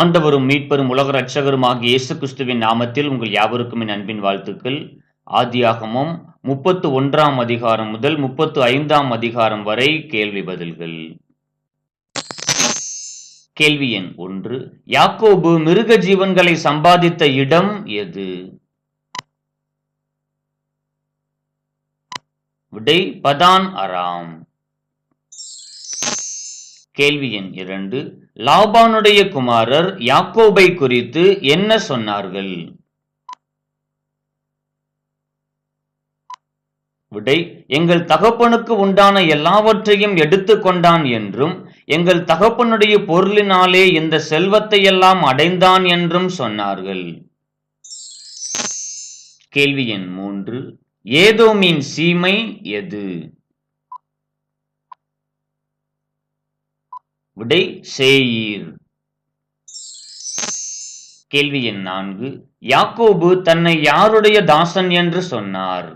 ஆண்டவரும் மீட்பரும் உலக ரட்சகரும் ஆகிய இயேசு கிறிஸ்துவின் நாமத்தில் உங்கள் யாவருக்கும் என் அன்பின் வாழ்த்துக்கள். ஆதியாகமும் முப்பத்து ஒன்றாம் அதிகாரம் முதல் முப்பத்து ஐந்தாம் அதிகாரம் வரை கேள்வி பதில்கள். கேள்வி எண் ஒன்று. யாக்கோபு மிருக ஜீவன்களை சம்பாதித்த இடம் எது? விடை பதான் அராம் கேள்வி எண் இரண்டு. லாபானுடைய குமாரர் யாக்கோபை குறித்து என்ன சொன்னார்கள்? விடை எங்கள் தகப்பனுக்கு உண்டான எல்லாவற்றையும் எடுத்துக்கொண்டான் என்றும் எங்கள் தகப்பனுடைய பொருளினாலே இந்த செல்வத்தை எல்லாம் அடைந்தான் என்றும் சொன்னார்கள். கேள்வி எண் மூன்று. ஏதோமின் சீமை எது? விடை சேயீர். கேள்வி எண் நான்கு. யாக்கோபு தன்னை யாருடைய தாசன் என்று சொன்னார்?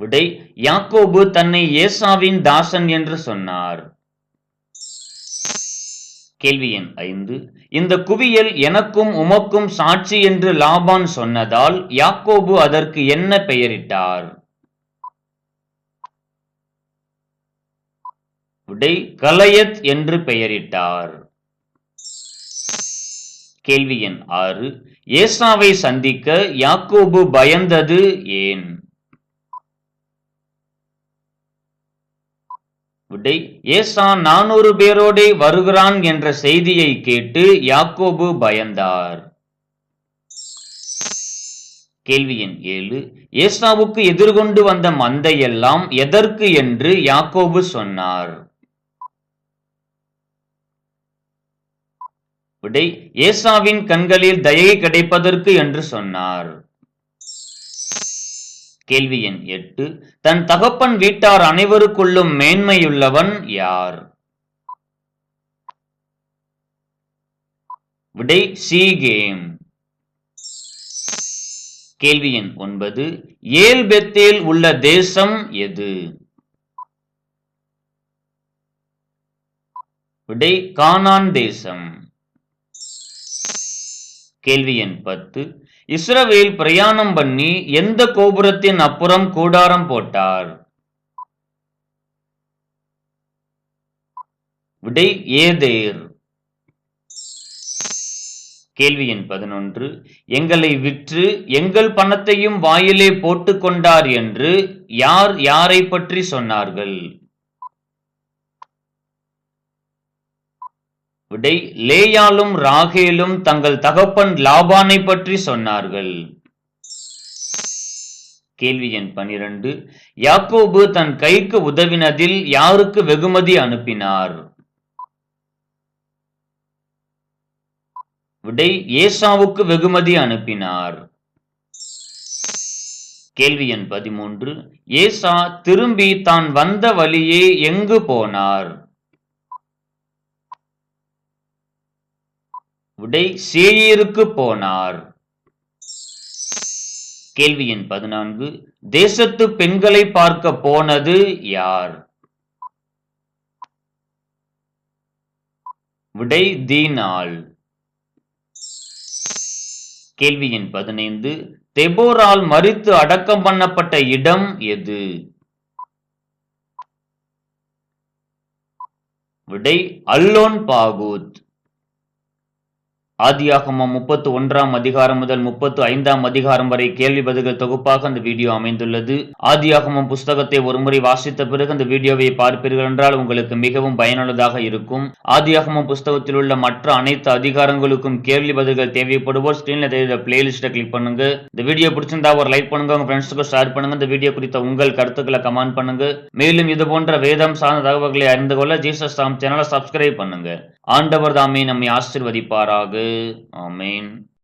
விடை யாக்கோபு தன்னை ஏசாவின் தாசன் என்று சொன்னார். கேள்வி எண் ஐந்து. இந்த குவியல் எனக்கும் உமக்கும் சாட்சி என்று லாபான் சொன்னதால் யாக்கோபு அதற்கு என்ன பெயரிட்டார்? விடை கலயத் என்று பெயரிட்டார். கேள்வி எண் ஆறு. ஏசாவை சந்திக்க யாக்கோபு பயந்தது ஏன்? விடை ஏசா நானூறு பேரோடே வருகிறான் என்ற செய்தியை கேட்டு யாக்கோபு பயந்தார். கேள்வி எண் ஏழு. ஏசாவுக்கு எதிர்கொண்டு வந்த மந்தையெல்லாம் எதற்கு என்று யாக்கோபு சொன்னார். விடை ஏசாவின் கண்களில் தயை கிடைப்பதற்கு என்று சொன்னார். கேள்வி எண் எட்டு தன் தகப்பன் வீட்டார் அனைவருக்குள்ளும் மேன்மையுள்ளவன் யார்? விடை சீகேம். கேள்வி எண் ஒன்பது ஏல்பெத்தேல் உள்ள தேசம் எது? விடை கானான் தேசம். கேள்வி எண் பத்து. இஸ்ரவேல் பிரயாணம் பண்ணி எந்த கோபுரத்தின் அப்புறம் கூடாரம் போட்டார்? விடை ஏதேர். கேள்வி எண் பதினொன்று. எங்களை விற்று எங்கள் பணத்தையும் வாயிலே போட்டு கொண்டார் என்று யார் யாரை பற்றி சொன்னார்கள்? விடை லேயாலும் ராகேலும் தங்கள் தகப்பன் லாபானை பற்றி சொன்னார்கள். கேள்வி எண் பனிரெண்டு. யாக்கோபு தன் கைக்கு உதவினதில் யாருக்கு வெகுமதி அனுப்பினார்? விடை ஏசாவுக்கு வெகுமதி அனுப்பினார். கேள்வி எண் பதிமூன்று. ஏசா திரும்பி தான் வந்த வழியே எங்கு போனார்? விடை சேயீருக்கு போனார். கேள்வி எண் பதினான்கு. தேசத்து பெண்களை பார்க்க போனது யார்? விடை தீனால். கேள்வி எண் பதினைந்து. தெபோரால் மறித்து அடக்கம் பண்ணப்பட்ட இடம் எது? விடை அல்லோன் பாகூத். ஆதியாகமம் முப்பத்து ஒன்றாம் அதிகாரம் முதல் முப்பத்து ஐந்தாம் அதிகாரம் வரை கேள்வி பதில்கள் தொகுப்பாக அந்த வீடியோ அமைந்துள்ளது. ஆதியாகமம் புஸ்தகத்தை ஒருமுறை வாசித்த பிறகு அந்த வீடியோவை பார்ப்பீர்கள் என்றால் உங்களுக்கு மிகவும் பயனுள்ளதாக இருக்கும். ஆதியாகமம் புஸ்தகத்தில் உள்ள மற்ற அனைத்து அதிகாரங்களுக்கும் கேள்வி பதில்கள் தேவைப்படுவோர் ஸ்கிரீன்ல தெரியுற பிளேலிஸ்ட்டை கிளிக் பண்ணுங்க. இந்த வீடியோ பிடிச்சிருந்தா ஒரு லைக் பண்ணுங்க. உங்க ஃப்ரெண்ட்ஸுக்கு ஷேர் பண்ணுங்க. இந்த வீடியோ குறித்த உங்கள் கருத்துக்களை கமெண்ட் பண்ணுங்க. மேலும் இது போன்ற வேதம் சார்ந்த தகவல்களை அறிந்து கொள்ள ஜீசஸ் சாம் சேனலை சப்ஸ்கிரைப் பண்ணுங்க. ஆண்டவர் தாமே நம்மை ஆசிர்வதிப்பாராக. ஆமேன்.